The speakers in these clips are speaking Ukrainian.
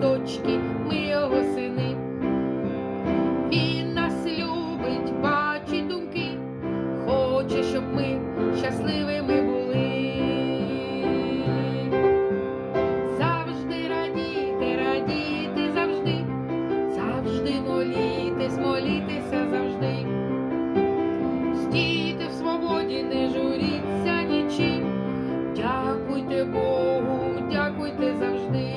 Дочки ми його сини. Він нас любить, бачить думки, хоче, щоб ми щасливими були. Завжди радіти, радіти завжди, завжди молітись, молітися завжди. Стійте в свободі, не журіться нічим, дякуйте Богу, дякуйте завжди.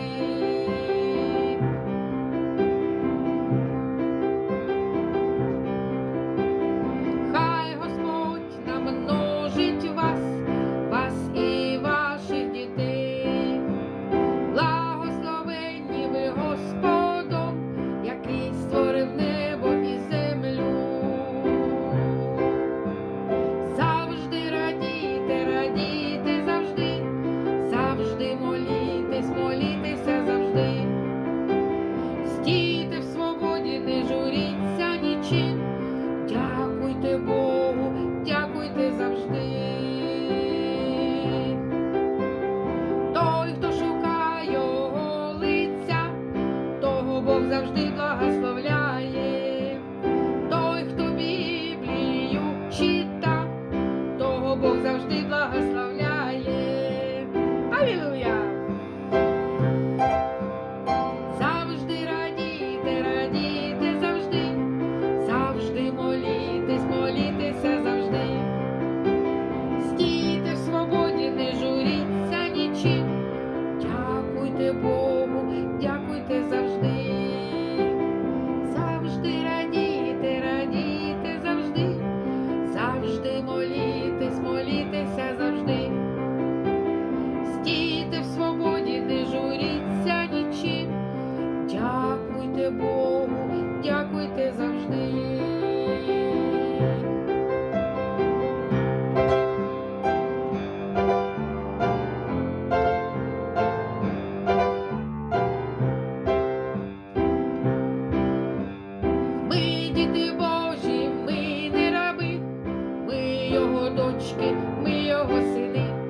Бог завжди благословляє, той, хто Біблію чита, того Бог завжди благословляє. Алілуя! Завжди радійте, радійте завжди, завжди молітесь, молітеся завжди. Стійте в свободі, не журіться нічим, дякуйте Богу. Дякуйте завжди. його дочки, ми його сини.